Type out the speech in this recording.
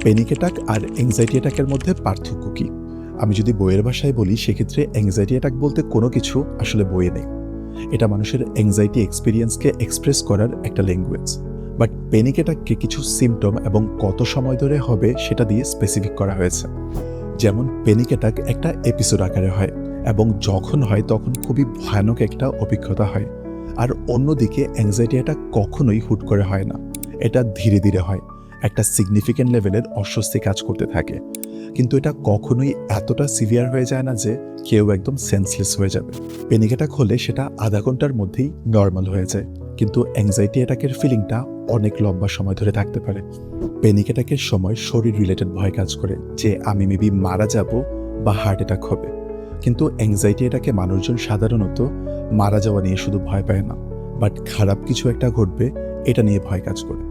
Panic attack আর anxiety অ্যাটাকের মধ্যে পার্থক্য কী? আমি যদি বইয়ের ভাষায় বলি, সেক্ষেত্রে অ্যাংজাইটি অ্যাটাক বলতে কোনো কিছু আসলে বইয়ে নেই। এটা মানুষের অ্যাংজাইটি এক্সপিরিয়েন্সকে এক্সপ্রেস করার একটা ল্যাঙ্গুয়েজ বাট প্যানিক অ্যাটাককে কিছু সিমটম এবং কত সময় ধরে হবে, সেটা দিয়ে স্পেসিফিক করা হয়েছে। যেমন প্যানিক অ্যাটাক একটা এপিসোড আকারে হয় এবং যখন হয়, তখন খুবই ভয়ানক একটা অভিজ্ঞতা হয়। আর অন্যদিকে অ্যাংজাইটি অ্যাটাক কখনোই হুট করে হয় না। এটা ধীরে ধীরে হয়। একটা সিগনিফিক্যান্ট লেভেলের অস্বস্তি কাজ করতে থাকে। কিন্তু এটা কখনোই এতটা সিভিয়ার হয়ে যায় না যে কেউ একদম সেন্সলেস হয়ে যাবে। প্যানিক অ্যাটাক হলে সেটা আধা ঘণ্টার মধ্যেই নর্মাল হয়ে যায়। কিন্তু অ্যাংজাইটি অ্যাটাকের ফিলিংটা অনেক লম্বা সময় ধরে থাকতে পারে। প্যানিক অ্যাটাকের সময় শরীর রিলেটেড ভয় কাজ করে যে আমি মেবি মারা যাব বা হার্ট অ্যাটাক হবে। কিন্তু অ্যাংজাইটি অ্যাটাকে মানুষজন সাধারণত মারা যাওয়া নিয়ে শুধু ভয় পায় না। বাট খারাপ কিছু একটা ঘটবে, এটা নিয়ে ভয় কাজ করে।